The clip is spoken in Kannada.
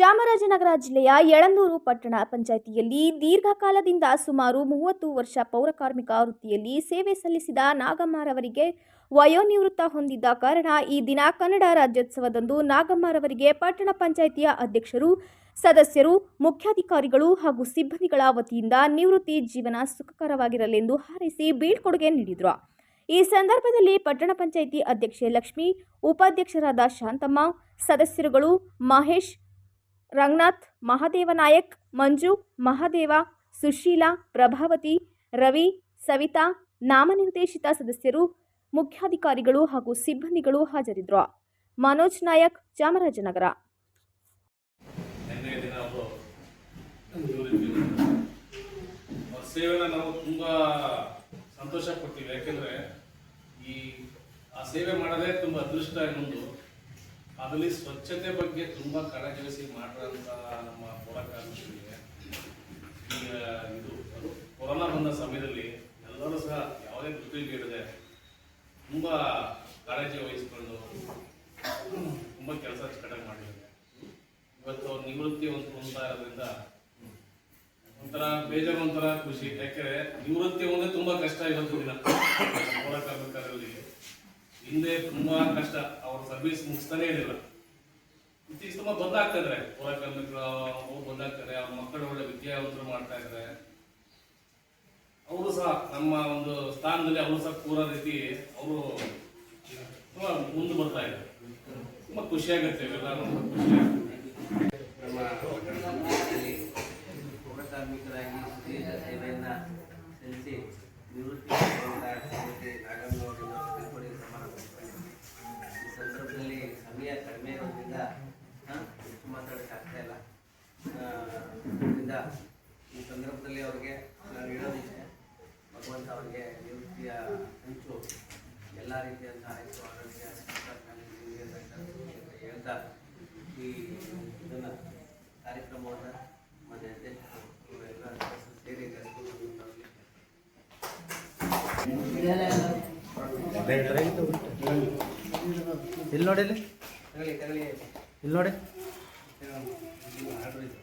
ಚಾಮರಾಜನಗರ ಜಿಲ್ಲೆಯ ಯಳಂದೂರು ಪಟ್ಟಣ ಪಂಚಾಯಿತಿಯಲ್ಲಿ ದೀರ್ಘಕಾಲದಿಂದ ಸುಮಾರು ಮೂವತ್ತು ವರ್ಷ ಪೌರಕಾರ್ಮಿಕ ವೃತ್ತಿಯಲ್ಲಿ ಸೇವೆ ಸಲ್ಲಿಸಿದ ನಾಗಮ್ಮರವರಿಗೆ ವಯೋನಿವೃತ್ತ ಹೊಂದಿದ್ದ ಕಾರಣ ಈ ದಿನ ಕನ್ನಡ ರಾಜ್ಯೋತ್ಸವದಂದು ನಾಗಮ್ಮರವರಿಗೆ ಪಟ್ಟಣ ಪಂಚಾಯಿತಿಯ ಅಧ್ಯಕ್ಷರು, ಸದಸ್ಯರು, ಮುಖ್ಯಾಧಿಕಾರಿಗಳು ಹಾಗೂ ಸಿಬ್ಬಂದಿಗಳ ವತಿಯಿಂದ ನಿವೃತ್ತಿ ಜೀವನ ಸುಖಕರವಾಗಿರಲೆಂದು ಹಾರೈಸಿ ಬೀಳ್ಕೊಡುಗೆ ನೀಡಿದರು. ಈ ಸಂದರ್ಭದಲ್ಲಿ ಪಟ್ಟಣ ಪಂಚಾಯಿತಿ ಅಧ್ಯಕ್ಷೆ ಲಕ್ಷ್ಮಿ, ಉಪಾಧ್ಯಕ್ಷರಾದ ಶಾಂತಮ್ಮ, ಸದಸ್ಯರುಗಳು ಮಹೇಶ್ ರಂಗನಾಥ್, ಮಹಾದೇವ ನಾಯಕ್, ಮಂಜು, ಮಹಾದೇವ, ಸುಶೀಲಾ, ಪ್ರಭಾವತಿ, ರವಿ, ಸವಿತಾ, ನಾಮನಿರ್ದೇಶಿತ ಸದಸ್ಯರು, ಮುಖ್ಯಾಧಿಕಾರಿಗಳು ಹಾಗೂ ಸಿಬ್ಬಂದಿಗಳು ಹಾಜರಿದ್ದರು ಮನೋಜ್ ನಾಯಕ್, ಚಾಮರಾಜನಗರ. ಸೇವೆನ ನಾವು ತುಂಬ ಸಂತೋಷ ಪಡ್ತೀವಿ. ಯಾಕೆಂದರೆ ಈ ಆ ಸೇವೆ ಮಾಡೋದೇ ತುಂಬ ಅದೃಷ್ಟ ಇನ್ನೊಂದು. ಅದರಲ್ಲಿ ಸ್ವಚ್ಛತೆ ಬಗ್ಗೆ ತುಂಬ ವಹಿಸಿ ಮಾಡಿರೋಂಥ ನಮ್ಮ ಪೌರಕಾರ್ಮಿಕರಿಗೆ ಈಗ ಇದು ಕೊರೋನಾ ಬಂದ ಸಮಯದಲ್ಲಿ ಎಲ್ಲರೂ ಸಹ ಯಾವುದೇ ದುಡ್ಡಿಗೆ ಇಡದೆ ತುಂಬ ಕಾಳಜಿ ವಹಿಸ್ಕೊಂಡು ತುಂಬ ಕೆಲಸ ಕಡೆ ಮಾಡಿದ್ದಾರೆ. ಇವತ್ತು ಅವ್ರು ನಿವೃತ್ತಿ ಒಂದು ಹೊಂದ್ತಾ ಇರೋದ್ರಿಂದ ಒಂಥರ ಬೇಜಾರು ಒಂಥರ ಖುಷಿ. ಯಾಕೆಂದರೆ ನಿವೃತ್ತಿ ಒಂದೇ ತುಂಬಾ ಕಷ್ಟ ಇವತ್ತು ಕಾರ್ಮಿಕರಲ್ಲಿ ಹಿಂದೆ ತುಂಬಾ ಕಷ್ಟ, ಅವ್ರ ಸರ್ವಿಸ್ ಮುಗಿಸ್ತಾನೆ ಇರಲಿಲ್ಲ ಇತ್ತೀಚೆಗೆ ತುಂಬಾ ಬದಲಾಗ್ತಾ ಇದ್ರೆ ಪೌರ ಕಾರ್ಮಿಕರು, ಅವ್ರು ಅವ್ರ ಮಕ್ಕಳು ಒಳ್ಳೆ ವಿದ್ಯಾವಂತರು ಮಾಡ್ತಾ ಇದ್ದಾರೆ ಅವರು ಸಹ ನಮ್ಮ ಒಂದು ಸ್ಥಾನದಲ್ಲಿ ಅವರು ಸಹ ಕೂರೋ ರೀತಿ ಅವರು ತುಂಬಾ ಮುಂದೆ ಬರ್ತಾ ಇದ್ದಾರೆ. ತುಂಬಾ ಖುಷಿಯಾಗುತ್ತೆ ಇವೆಲ್ಲ ಪಟ್ಟಣದಲ್ಲಿ ಪೌರ ಕಾರ್ಮಿಕರಾಗಿ ನಿವೃತ್ತಿ ಮಾತಾಡೋಕ್ಕೆ ಆಗ್ತಾ ಇಲ್ಲ. ಅದರಿಂದ ಈ ಸಂದರ್ಭದಲ್ಲಿ ಅವರಿಗೆ ನಾನು ಹೇಳೋದಿದೆ ಭಗವಂತ ಅವರಿಗೆ ನಿವೃತ್ತಿಯ ಹಂಚು ಎಲ್ಲ ರೀತಿಯಂಥ ಆಯಿತು ಆರೋಗ್ಯ ಹೇಳ್ತಾ ಈ ಇದನ್ನು ಕಾರ್ಯಕ್ರಮವನ್ನು ಮನೆ ಅಧ್ಯಕ್ಷರು ಎಲ್ಲ ಸೇರಿ ಇಲ್ಲಿ ನೋಡಿ ಇಲ್ಲಿ ನೋಡಿ. 这样，你给我拿个杯子。